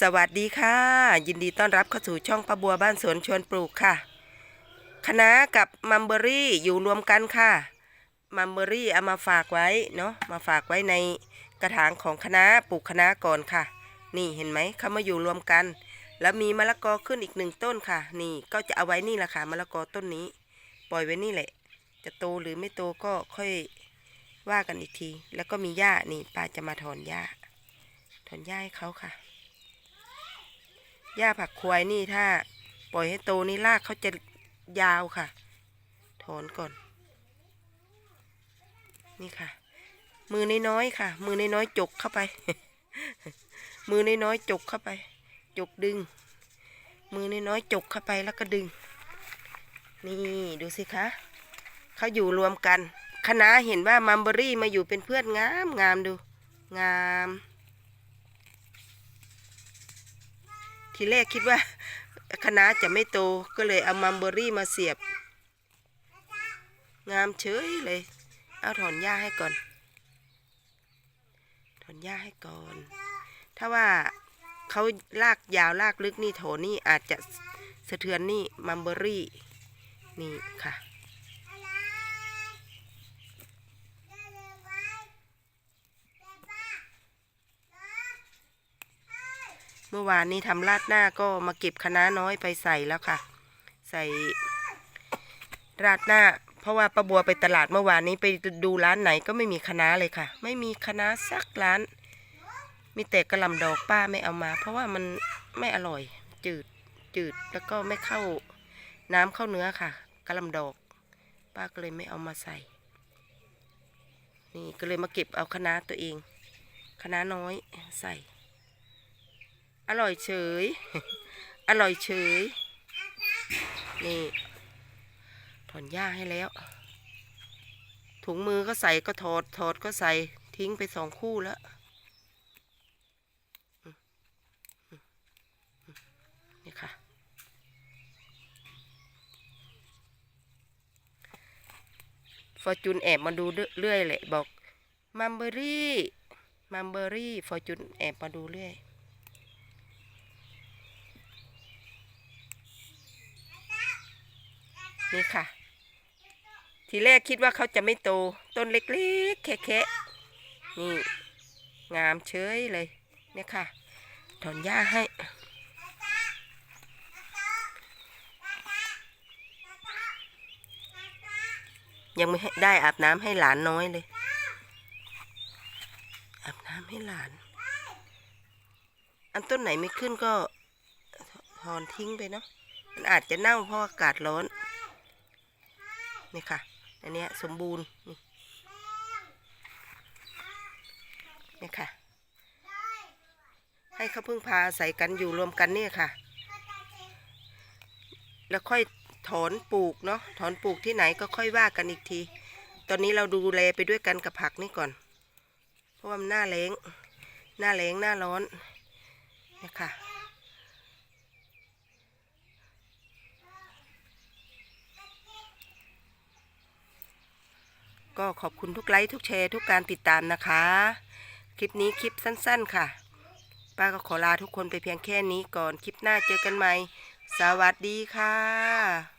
สวัสดีค่ะ ยินดีต้อนรับเข้าสู่ช่องป้าบัวบ้านสวนชวนปลูกค่ะคะน้ากับมัมเบอรี่อยู่รวมกันค่ะมัมเบอรี่เอามาฝากไว้เนาะมาฝากไว้ในกระถางของคะน้าปลูกคะน้าก่อนค่ะ นี่เห็นไหมเขามาอยู่รวมกัน แล้วมีมะละกอขึ้นอีกหนึ่งต้นค่ะ นี่ก็จะเอาไว้นี่แหละค่ะมะละกอต้นนี้ ปล่อยไว้นี่แหละ จะโตหรือไม่โตก็ค่อยว่ากันอีกที แล้วก็มีหญ้านี่ป้าจะมาถอนหญ้าถอนหญ้าให้เขาค่ะ หญ้าผักควายนี่ถ้า ปล่อยให้โตนี่รากเขาจะยาวค่ะ ถอนก่อน นี่ค่ะ มือน้อยๆค่ะ มือน้อยๆจกเข้าไป มือน้อยๆจกเข้าไป จกดึง มือน้อยๆจกเข้าไปแล้วก็ดึง นี่ดูสิคะเขาอยู่รวมกันคณะเห็นว่ามัมเบอรี่มาอยู่เป็นเพื่อนงามงามดู งาม ทีแรกคิดว่าคณะจะไม่โตก็เลยเอามัมเบอรี่มาเสียบ งามเฉยเลย เอาถอนหญ้าให้ก่อน ถอนหญ้าให้ก่อน ถ้าว่าเขาลากยาวลากลึกนี่โถนี่อาจจะสะเทือนนี่มัมเบอรี่นี่ค่ะ มื่อวานนี้ทำราดหน้าก็มาเก็บคะน้าน้อยไปใส่แล้วค่ะ ใส่ราดหน้า เพราะว่าป้าบัวไปตลาดเมื่อวานนี้ไปดูร้านไหนก็ไม่มีคะน้าเลยค่ะ ไม่มีคะน้าสักร้าน มีแต่กระลำดอกป้าไม่เอามา เพราะว่ามันไม่อร่อย จืดจืดแล้วก็ไม่เข้าน้ำเข้าเนื้อค่ะกระลำดอก ป้าก็เลยไม่เอามาใส่ นี่ก็เลยมาเก็บเอาคะน้าตัวเองคะน้าน้อยใส่ อร่อยเฉย อร่อยเฉย นี่ ถอนหญ้าให้แล้ว ถุงมือก็ใส่ก็ถอด ถอดก็ใส่ ทิ้งไปสองคู่แล้ว นี่ค่ะ ฟอร์จูนแอบมาดูเรื่อยๆแหละบอก มัมเบอรี่ มัมเบอรี่ ฟอร์จูนแอบมาดูเรื่อย นี่ค่ะ ทีแรกคิดว่าเขาจะไม่โต ต้นเล็กๆ แค่ๆนี่ งามเฉยเลย เนี่ยค่ะ ถอนหญ้าให้ ยังไม่ได้อาบน้ำให้หลานน้อยเลย อาบน้ำให้หลาน อันต้นไหนไม่ขึ้นก็ถอนทิ้งไปเนาะมันอาจจะเน่าเพราะอากาศร้อน นี่ค่ะ อันนี้สมบูรณ์นี่นี่ค่ะ ให้เขาพึ่งพาใส่กันอยู่รวมกันเนี่ยค่ะ แล้วค่อยถอนปลูกเนาะถอนปลูกที่ไหนก็ค่อยว่ากันอีกที ตอนนี้เราดูแลไปด้วยกันกับผักนี่ก่อน เพราะว่ามันหน้าแล้งหน้าแล้งหน้าร้อนนี่ค่ะ ก็ขอบคุณทุกไลค์ทุกแชร์ทุกการติดตามนะคะ คลิปนี้คลิปสั้นๆค่ะ ป้าก็ขอลาทุกคนไปเพียงแค่นี้ก่อนคลิปหน้าเจอกันใหม่ สวัสดีค่ะ